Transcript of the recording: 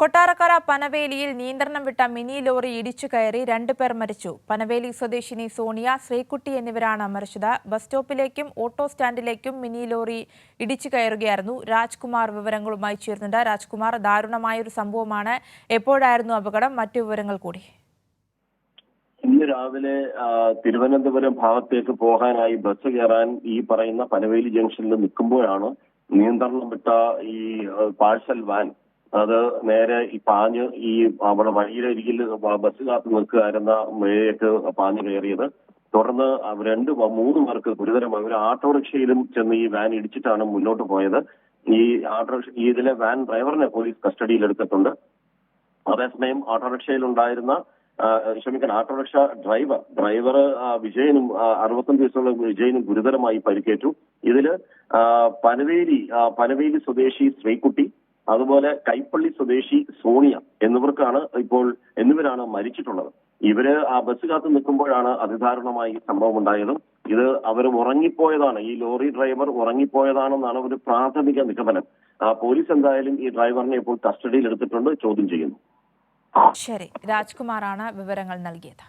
കൊട്ടാരക്കര പനവേലിയിൽ നിയന്ത്രണം വിട്ട mini lorry ഇടിച്ചു കയറി രണ്ടുപേർ മരിച്ചു. പനവേലി സ്വദേശിനി സോണിയ ശ്രീകുട്ടി എന്നിവരാണ് മരിച്ചത്. ബസ് സ്റ്റോപ്പിലേക്കും ഓട്ടോ സ്റ്റാൻഡിലേക്കും മിനി ലോറി ഇടിച്ചു കയറുകയായിരുന്നു. രാജ്കുമാർ വിവരങ്ങളുമായി ചേരുന്നുണ്ട്. രാജ്കുമാർ ദാരുണമായൊരു സംഭവമാണ്. എപ്പോഴായിരുന്നു അപകടം? മറ്റു വിവരങ്ങൾ കൂടി. ഇന്ന് രാവിലെ തിരുവനന്തപുരം ഭാഗത്തേക്ക് പോകാനായി ബസ് കയറാൻ ഈ പറയുന്ന പനവേലി ജംഗ്ഷനിൽ നിൽക്കുമ്പോഴാണ് നിയന്ത്രണം വിട്ട ഈ പാഴ്സൽ വാൻ അത് നേരെ ഈ പാഞ്ഞ് ഈ അവിടെ വഴിയിലരികിൽ ബസ് കാത്ത് നിൽക്കുകയായിരുന്ന മേലേക്ക് പാഞ്ഞു കയറിയത്. തുടർന്ന് രണ്ട് മൂന്ന് പേർക്ക് ഗുരുതരമായി ഒരു ഓട്ടോറിക്ഷയിലും ചെന്ന് ഈ വാൻ ഇടിച്ചിട്ടാണ് മുന്നോട്ട് പോയത്. ഈ ഓട്ടോറിക്ഷ ഇതിലെ വാൻ ഡ്രൈവറിനെ പോലീസ് കസ്റ്റഡിയിൽ എടുത്തിട്ടുണ്ട് അതേസമയം ആ, ക്ഷമിക്കണം ഓട്ടോറിക്ഷ ഡ്രൈവർ ഡ്രൈവർ വിജയനും അറുപത്തഞ്ച് വയസ്സുള്ള വിജയനും ഗുരുതരമായി പരിക്കേറ്റു. ഇതിൽ പനവേലി പനവേലി സ്വദേശി ശ്രീകുട്ടി അതുപോലെ കൈപ്പള്ളി സ്വദേശി സോണിയ എന്നിവർക്കാണ് ഇപ്പോൾ എന്നിവരാണ് മരിച്ചിട്ടുള്ളത്. ഇവർ ആ ബസ് കാത്ത് നിൽക്കുമ്പോഴാണ് അതിദാരുണമായി സംഭവം ഉണ്ടായതും ഇത് അവർ ഉറങ്ങിപ്പോയതാണ്. ഈ ലോറി ഡ്രൈവർ ഉറങ്ങിപ്പോയതാണെന്നാണ് ഒരു പ്രാഥമിക നിഗമനം. പോലീസ് എന്തായാലും ഈ ഡ്രൈവറിനെ ഇപ്പോൾ കസ്റ്റഡിയിൽ എടുത്തിട്ടുണ്ട്. ചോദ്യം ചെയ്യുന്നു. ശരി. രാജ്കുമാറാണ് വിവരങ്ങൾ നൽകിയത്.